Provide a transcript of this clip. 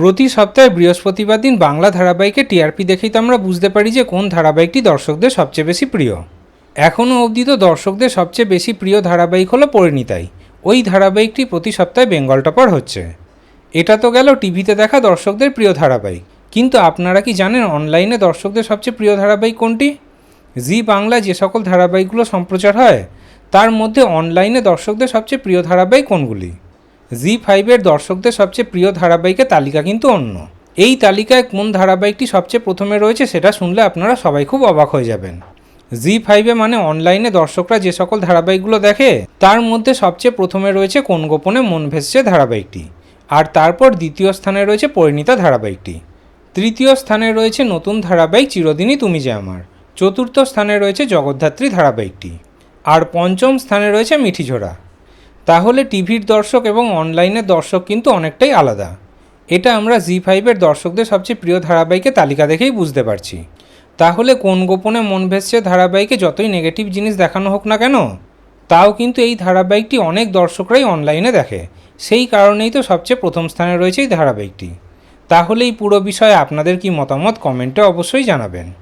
প্রতি সপ্তাহে বৃহস্পতিবার দিন বাংলা ধারাবাহিকে টিআরপি দেখেই তো আমরা বুঝতে পারি যে কোন ধারাবাহিকটি দর্শকদের সবচেয়ে বেশি প্রিয়। এখনও অবধি তো দর্শকদের সবচেয়ে বেশি প্রিয় ধারাবাহিক হলো পরিণীতাই ওই ধারাবাহিকটি প্রতি সপ্তাহে বেঙ্গল টপার হচ্ছে। এটা তো গেল টিভিতে দেখা দর্শকদের প্রিয় ধারাবাহিক। কিন্তু আপনারা কি জানেন অনলাইনে দর্শকদের সবচেয়ে প্রিয় ধারাবাহিক কোনটি? জি বাংলা যে সকল ধারাবাহিকগুলো সম্প্রচার হয়, তার মধ্যে অনলাইনে দর্শকদের সবচেয়ে প্রিয় ধারাবাহিক কোনগুলি? জি ফাইভের দর্শকদের সবচেয়ে প্রিয় ধারাবাহিকের তালিকা কিন্তু অন্য। এই তালিকায় কোন ধারাবাহিকটি সবচেয়ে প্রথমে রয়েছে সেটা শুনলে আপনারা সবাই খুব অবাক হয়ে যাবেন। জি ফাইভে মানে অনলাইনে দর্শকরা যে সকল ধারাবাহিকগুলো দেখে, তার মধ্যে সবচেয়ে প্রথমে রয়েছে কোন গোপনে মন ভেসছে ধারাবাহিকটি। আর তারপর দ্বিতীয় স্থানে রয়েছে পরিণীতা ধারাবাহিকটি। তৃতীয় স্থানে রয়েছে নতুন ধারাবাহিক চিরদিনই তুমি যে আমার। চতুর্থ স্থানে রয়েছে জগদ্ধাত্রী ধারাবাহিকটি। আর পঞ্চম স্থানে রয়েছে মিঠিঝোড়া। তাহলে টিভির দর্শক এবং অনলাইনের দর্শক কিন্তু অনেকটাই আলাদা। এটা আমরা জি ফাইভের দর্শকদের সবচেয়ে প্রিয় ধারাবাহিকের তালিকা দেখেই বুঝতে পারছি। তাহলে কোন গোপনে মন ভেসছে ধারাবাহিকে যতই নেগেটিভ জিনিস দেখানো হোক না কেন? তাও কিন্তু এই ধারাবাহিকটি অনেক দর্শকরাই অনলাইনে দেখে। সেই কারণেই তো সবচেয়ে প্রথম স্থানে রয়েছে এই ধারাবাহিকটি। তাহলে এই পুরো বিষয়ে আপনাদের কি মতামত কমেন্টে অবশ্যই জানাবেন।